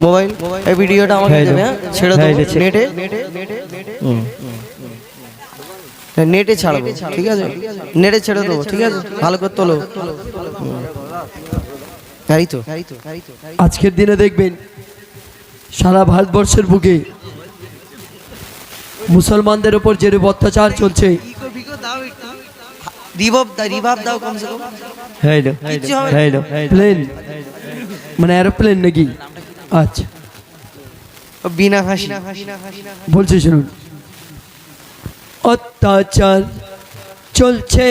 Mobile? এই ভিডিওটা আমাকে হ্যাঁ, দেবে হ্যাঁ? ছেড়ে হ্যাঁ, দেবো। এটা নেটে? নেটে ছাড়বো। ঠিক আছে? নেটে ছেড়ে দেবো ঠিক আছে? ভালো করে তোলো। তাই তো? আজকের দিনে দেখবেন সারা ভারতবর্ষের বুকে মুসলমানদের উপর যেরূপ অত্যাচার চলছে দাও দাও মানে এরোপ্লেন নাকি? আচ্ছা। বিনা হাসি। বলছি শুনুন। অত্যাচার চলছে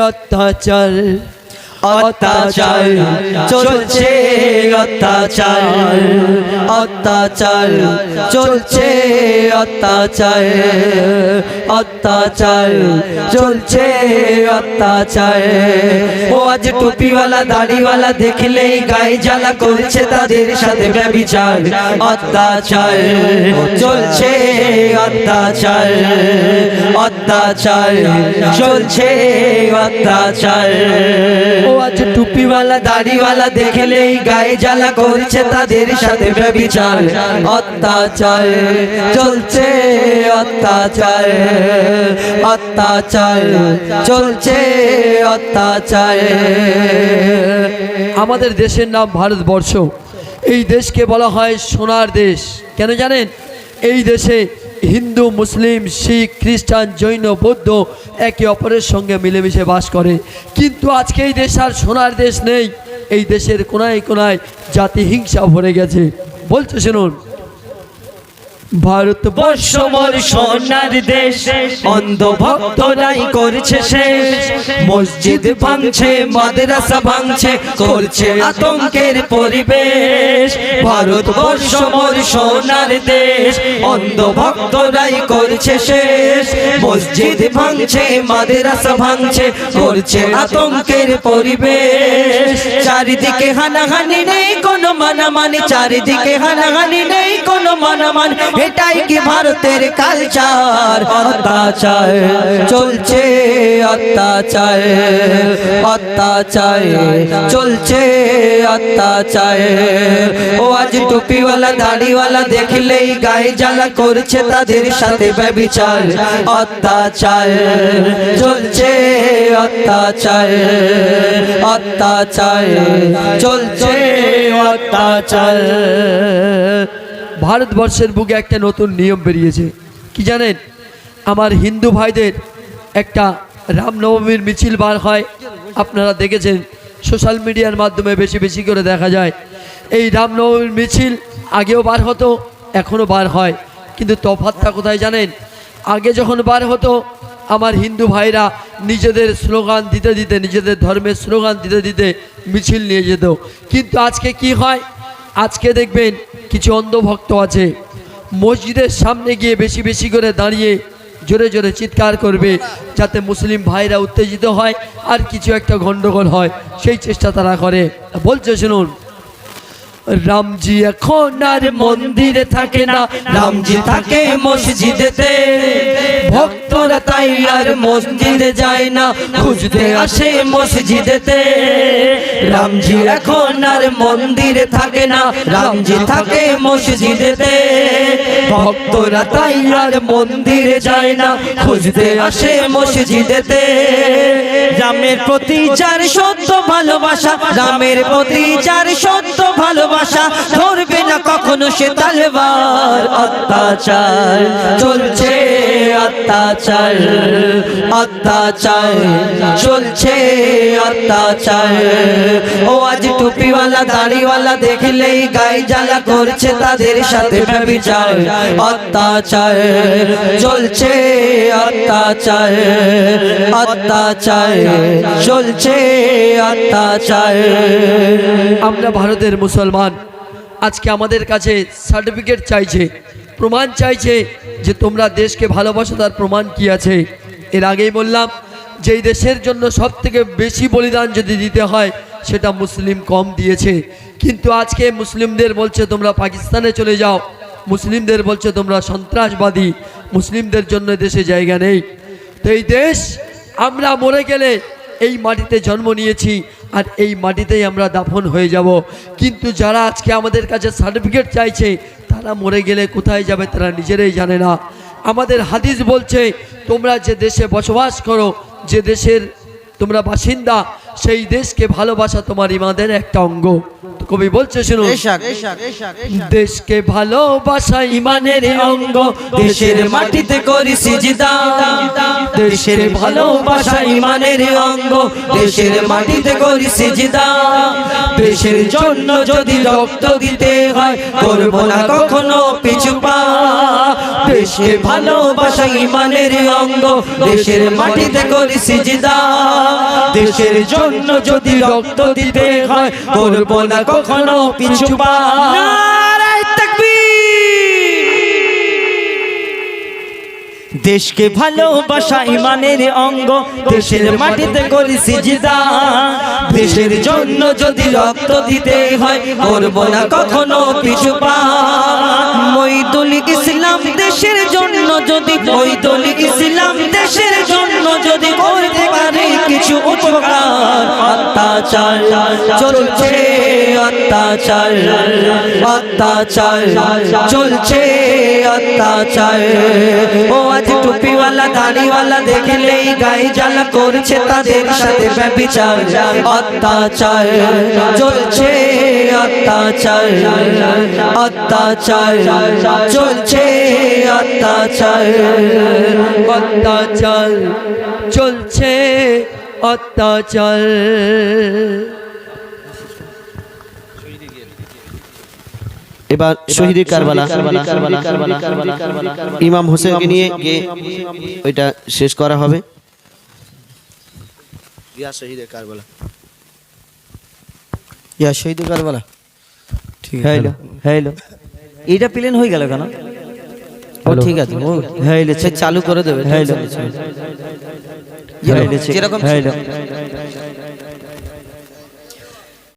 অত্যাচার অত্যাচার, চলছে অত্যাচার অত্যাচার, চলছে অত্যাচার অত্যাচার, চলছে অত্যাচার। ও আজ টুপিওয়ালা, দাড়িওয়ালা দেখলেই গায়ে জ্বালা করছে তাদের সাথে ব্যবিচার। অত্যাচার, চলছে অত্যাচার অত্যাচার, চলছে অত্যাচার। আজ টুপিওয়ালা, দাড়িওয়ালা দেখলেই গায়ে জ্বালা করছে তাদের সাথে ব্যবিচার। অত্যাচার চলছে, অত্যাচার অত্যাচার চলছে, অত্যাচার। আমাদের দেশের নাম ভারতবর্ষ। এই দেশকে বলা হয় সোনার দেশ। কেন জানেন? এই দেশে হিন্দু, মুসলিম, শিখ, খ্রিস্টান, জৈন, বৌদ্ধ একে অপরের সঙ্গে মিলেমিশে বাস করে। কিন্তু আজকে এই দেশ আর সোনার দেশ নেই। এই দেশের কোনায় কোনায় জাতি হিংসা ভরে গেছে। বলছে শুনুন ভারতবর্ষ মোর সোনার দেশ অন্ধ ভক্তরাই করছে শেষ। মসজিদ ভাঙছে, মাদ্রাসা ভাঙছে, করছে আতঙ্কের পরিবেশ। ভারতবর্ষ মোর সোনার দেশ অন্ধ ভক্তরাই করছে শেষ। মসজিদ ভাঙছে, মাদ্রাসা ভাঙছে, করছে আতঙ্কের পরিবেশ। চারিদিকে হানাহানি নেই, কোনো মানামানি, চারিদিকে হানাহানি নেই, কোনো মানামানি। এটাই কি ভারতের কালচার অত্যাচার চলছে, অত্যাচার অত্যাচার চলছে, অত্যাচার। ও আজ টুপিওয়ালা, দাড়িওয়ালা দেখলেই গায়ে জ্বালা করছে তাদের সাথে ব্যবিচার। অত্যাচার চলছে, অত্যাচার অত্যাচার চলছে, অত্যাচার। ভারতবর্ষের বুকে একটা নতুন নিয়ম বেরিয়েছে। কি জানেন? আমার হিন্দু ভাইদের একটা রামনবমীর মিছিল বার হয়। আপনারা দেখেছেন, সোশ্যাল মিডিয়ার মাধ্যমে বেশি বেশি করে দেখা যায়। এই রামনবমীর মিছিল আগেও বার হতো, এখনও বার হয়। কিন্তু তফাতটা কোথায় জানেন? আগে যখন বার হতো, আমার হিন্দু ভাইরা নিজেদের স্লোগান দিতে দিতে, নিজেদের ধর্মের স্লোগান দিতে দিতে মিছিল নিয়ে যেত। কিন্তু আজকে কি হয়? আজকে দেখবেন কিছু অন্ধভক্ত আছে। মসজিদের সামনে গিয়ে বেশি বেশি করে দাঁড়িয়ে জোরে জোরে চিৎকার করবে, যাতে মুসলিম ভাইরা উত্তেজিত হয় আর কিছু একটা গণ্ডগোল হয়। সেই চেষ্টা তারা করে। বলছে, শুনুন। রামজি এখন আর মন্দিরে থাকে না। রামজি থাকে মসজিদেতে। ভক্তরা তাই আর মসজিদে যায় না। খুঁজতে আসে মসজিদেতে। রামজি এখন আর মন্দিরে থাকে না। রামজি থাকে মসজিদেতে। ভক্তরা তাই আর মন্দিরে যায় না। খুঁজতে আসে মসজিদেতে। রামের প্রতি যার সত্য ভালোবাসা, রামের প্রতি যার সত্য ভালোবাসা, ধরবে না কখনো সে তালবার অত্যাচার। চলছে অত্যাচার। অত্যাচার অত্যাচার, চলছে অত্যাচার। ও আজ টুপিওয়ালা, দাড়িওয়ালা দেখলেই গায়ে জ্বালা করছে তাদের সাথে ব্যবিচার। অত্যাচার, চলছে অত্যাচার অত্যাচার, চলছে অত্যাচার। আমরা ভারতের মুসলমান, আজকে আমাদের কাছে সার্টিফিকেট চাইছে। প্রমাণ চাইছে যে তোমরা দেশকে ভালোবাসো, তার প্রমাণ কি আছে? এর আগেই বললাম যে দেশের জন্য সব থেকে বেশি বলিদান যদি দিতে হয়, সেটা মুসলিম কম দিয়েছে। কিন্তু আজকে মুসলিমদের বলছে, তোমরা পাকিস্তানে চলে যাও। মুসলিমদের বলছে, তোমরা সন্ত্রাসবাদী। মুসলিমদের জন্য দেশে জায়গা নেই। তো এই দেশ, আমরা মরে গেলে এই মাটিতে জন্ম নিয়েছি, আর এই মাটিতেই আমরা দাফন হয়ে যাব। কিন্তু যারা আজকে আমাদের কাছে সার্টিফিকেট চাইছে তারা মরে গেলে কোথায় যাবে তারা নিজেরাই জানে না। আমাদের হাদিস বলছে, তোমরা যে দেশে বসবাস করো, যে দেশের তোমরা বাসিন্দা, সেই দেশকে ভালোবাসা তোমার ইমাদের একটা অঙ্গ। কবি বলছে শুনুন। দেশকে ভালোবাসা ইমানের অঙ্গ দেশের মাটিতে করি সিজদা দেশের ভালোবাসা ইমানের অঙ্গ দেশের মাটিতে করি সিজদা দেশের জন্য যদি রক্ত দিতে হয় করব না কখনো পিছু পা। দেশকে ভালোবাসা ইমানের অঙ্গ দেশের মাটিতে করি সিজদা দেশের জন্য যদি রক্ত দিতে হয় করব না কখনো পিছু পা দেশকে ভালোবাসা ইমানের অঙ্গ দেশের মাটিতে করি সিজদা। দেশের জন্য যদি রক্ত দিতে হয় করব না কখনো পিছু পা মইদুল ইসলাম দেশের জন্য যদি মইদুল অত্যাচার, চলছে অত্যাচার অত্যাচার, চলছে অত্যাচার। ও আজ টুপিওয়ালা, দাড়িওয়ালা দেখলেই গায়ে জ্বালা করছে তাদের সাথে ব্যবিচার। অত্যাচার, চলছে অত্যাচার অত্যাচার, চলছে অত্যাচার অত্যাচার, চলছে অত্যাচার। এবার শহীদ কারবালা। ইমাম হোসেনকে নিয়ে গিয়ে ওইটা শেষ করা হবে। ইয়া শহীদ কারবালা। ইয়া শহীদ কারবালা। ঠিক হ্যালো। হ্যালো। এইটা প্লেন হয়ে গেল কেন? ঠিক আছে ও হ্যালো চালু করে দেবে হ্যাঁ যেরকম- হ্যালো